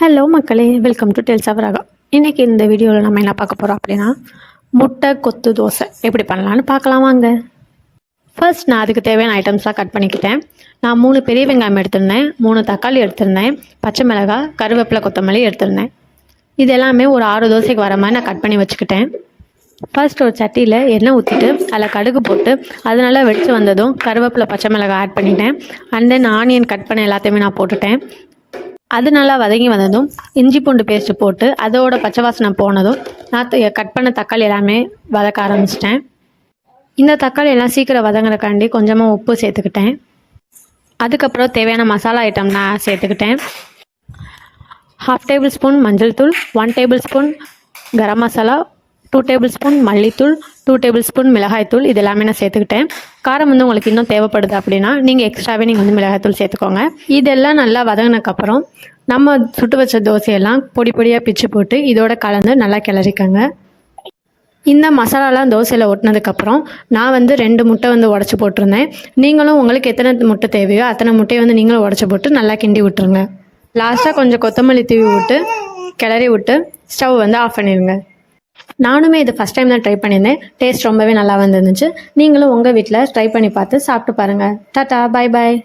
Hello மக்களே welcome to டெல்ஸ் அவராகம் இன்றைக்கி இந்த வீடியோவில் நம்ம என்ன பார்க்க போகிறோம் அப்படின்னா முட்டை கொத்து தோசை. எப்படி பண்ணலான்னு பார்க்கலாம் வாங்க. ஃபர்ஸ்ட் நான் அதுக்கு தேவையான ஐட்டம்ஸ்லாம் கட் பண்ணிக்கிட்டேன். நான் மூணு பெரிய வெங்காயம் எடுத்திருந்தேன் மூணு தக்காளி எடுத்திருந்தேன் பச்சை மிளகாய் கருவேப்பிலை கொத்தமல்லி எடுத்திருந்தேன். இது எல்லாமே ஒரு ஆறு தோசைக்கு வர மாதிரி நான் கட் பண்ணி வச்சுக்கிட்டேன். ஃபர்ஸ்ட் ஒரு சட்டியில் எண்ணெய் ஊற்றிட்டு அதில் கடுகு போட்டு அது நல்லா வெடித்து வந்ததும் கருவேப்பிலை பச்சை மிளகாய் ஆட் பண்ணிட்டேன். அண்ட் தென் ஆனியன் கட் பண்ண எல்லாத்தையுமே நான் போட்டுட்டேன். அது நல்லா வதங்கி வந்ததும் இஞ்சி பூண்டு பேஸ்ட்டு போட்டு அதோட பச்சை வாசனை போனதும் நான் த- கட் பண்ண தக்காளி எல்லாமே வதக்க ஆரம்பிச்சிட்டேன். இந்த தக்காளி எல்லாம் சீக்கிரம் வதங்குறக்காண்டி கொஞ்சமாக உப்பு சேர்த்துக்கிட்டேன். அதுக்கப்புறம் தேவையான மசாலா ஐட்டம் நான் சேர்த்துக்கிட்டேன். ஹாஃப் டேபிள் ஸ்பூன் மஞ்சள் தூள் one tablespoon garam masala two tablespoon மல்லித்தூள் டூ டேபிள் ஸ்பூன் மிளகாய்த்தூள் இது எல்லாமே நான் சேர்த்துக்கிட்டேன். காரம் வந்து உங்களுக்கு இன்னும் தேவைப்படுது அப்படின்னா நீங்கள் எக்ஸ்ட்ராவே நீங்கள் வந்து மிளகாய்த்தூள் சேர்த்துக்கோங்க. இதெல்லாம் நல்லா வதங்கினக்கப்புறம் நம்ம சுட்டு வச்ச தோசையெல்லாம் பொடி பொடியாக பிச்சு போட்டு இதோட கலந்து நல்லா கிளறிக்கோங்க. இந்த மசாலாலாம் தோசையில் ஒட்டினதுக்கப்புறம் நான் வந்து ரெண்டு முட்டை வந்து உடச்சி போட்டிருந்தேன். நீங்களும் உங்களுக்கு எத்தனை முட்டை தேவையோ அத்தனை முட்டையை வந்து நீங்களும் உடச்சி போட்டு நல்லா கிண்டி விட்டுருங்க. லாஸ்ட்டாக கொஞ்சம் கொத்தமல்லி தூவி விட்டு கிளறி விட்டு ஸ்டவ் வந்து ஆஃப் பண்ணிடுங்க. நானுமே இது ஃபஸ்ட் டைம் தான் ட்ரை பண்ணியிருந்தேன். டேஸ்ட் ரொம்பவே நல்லா வந்துருந்துச்சு. நீங்களும் உங்கள் வீட்டில் ட்ரை பண்ணி பார்த்து சாப்பிட்டு பாருங்கள் டாட்டா பை பாய்